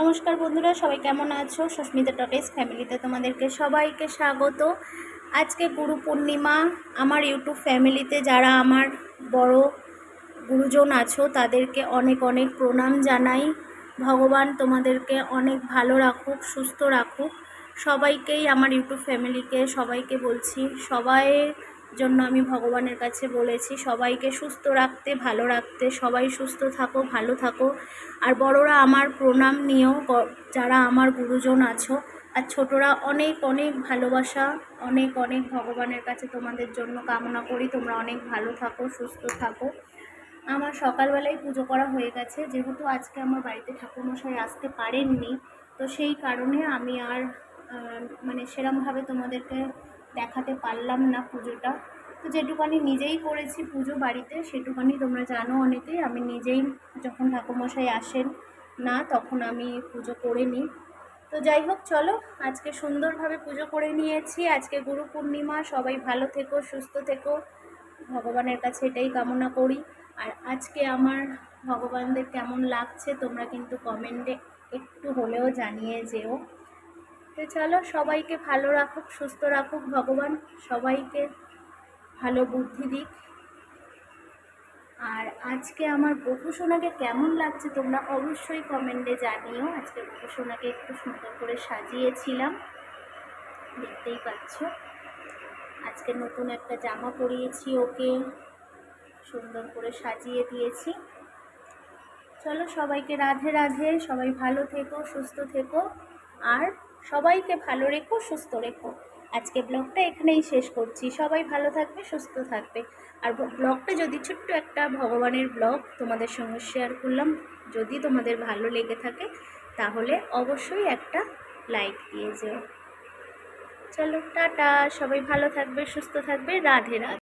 নমস্কার বন্ধুরা, সবাই কেমন আছো? সস্মিতা টটেস ফ্যামিলিতে তোমাদেরকে সবাইকে স্বাগত। আজকে গুরু পূর্ণিমা, আমার ইউটিউব ফ্যামিলিতে যারা আমার বড় গুরুজন আছো, তাদেরকে অনেক অনেক প্রণাম জানাই। ভগবান তোমাদেরকে অনেক ভালো রাখুক, সুস্থ রাখুক। সবাইকেই, আমার ইউটিউব ফ্যামিলিকে সবাইকে বলছি সবাইয়ের জন্য আমি ভগবানের কাছে বলেছি, সবাইকে সুস্থ রাখতে, ভালো রাখতে, সবাই সুস্থ থাকো, ভালো থাকো। আর বড়রা আমার প্রণাম নিয়েও যারা আমার গুরুজন আছো, আর ছোটরা অনেক অনেক ভালোবাসা, অনেক অনেক ভগবানের কাছে তোমাদের জন্য কামনা করি। তোমরা অনেক ভালো থাকো, সুস্থ থাকো। আমার সকালবেলায় পুজো করা হয়ে গেছে, যেহেতু আজকে আমার বাড়িতে ঠাকুরমশাই আসতে পারেননি, তো সেই কারণে আমি আর মানে সেরমভাবে তোমাদেরকে দেখাতে পারলাম না পুজোটা। তো যেটুকানি নিজেই করেছি পুজো বাড়িতে, সেটুকানি তোমরা জানো অনেকেই আমি নিজেই যখন ঠাকুরমশাই আসেন না, তখন আমি পুজো করে নিই। তো যাই হোক, চলো, আজকে সুন্দরভাবে পুজো করে নিয়েছি। আজকে গুরু পূর্ণিমা, সবাই ভালো থেকো, সুস্থ থেকো। ভগবানের কাছে এটাই কামনা করি। আর আজকে আমার ভগবানদের কেমন লাগছে, তোমরা কিন্তু কমেন্টে একটু হলেও জানিয়ে যেও। তো চলো, সবাইকে ভালো রাখুক, সুস্থ রাখুক, ভগবান সবাইকে ভালো বুদ্ধি দিক। আর আজকে আমার বকু সোনাকে কেমন লাগছে তোমরা অবশ্যই কমেন্টে জানিও। আজকে বকু সোনাকে একটু সুন্দর করে সাজিয়েছিলাম, দেখতেই পাচ্ছ। আজকে নতুন একটা জামা পরিয়েছি ওকে, সুন্দর করে সাজিয়ে দিয়েছি। চলো, সবাইকে রাধে রাধে, সবাই ভালো থেকো, সুস্থ থেকো। আর সবাইকে ভালো রেখো, সুস্থ রেখো। আজকে ব্লগটা এখানেই শেষ করছি। সবাই ভালো থাকবে, সুস্থ থাকবে। আর ব্লগটা যদি ছোট্ট একটা ভগবানের ব্লগ তোমাদের সঙ্গে শেয়ার করলাম, যদি তোমাদের ভালো লেগে থাকে, তাহলে অবশ্যই একটা লাইক দিয়ে যেও। চলো, টাটা। সবাই ভালো থাকবে, সুস্থ থাকবে। রাধে রাধে।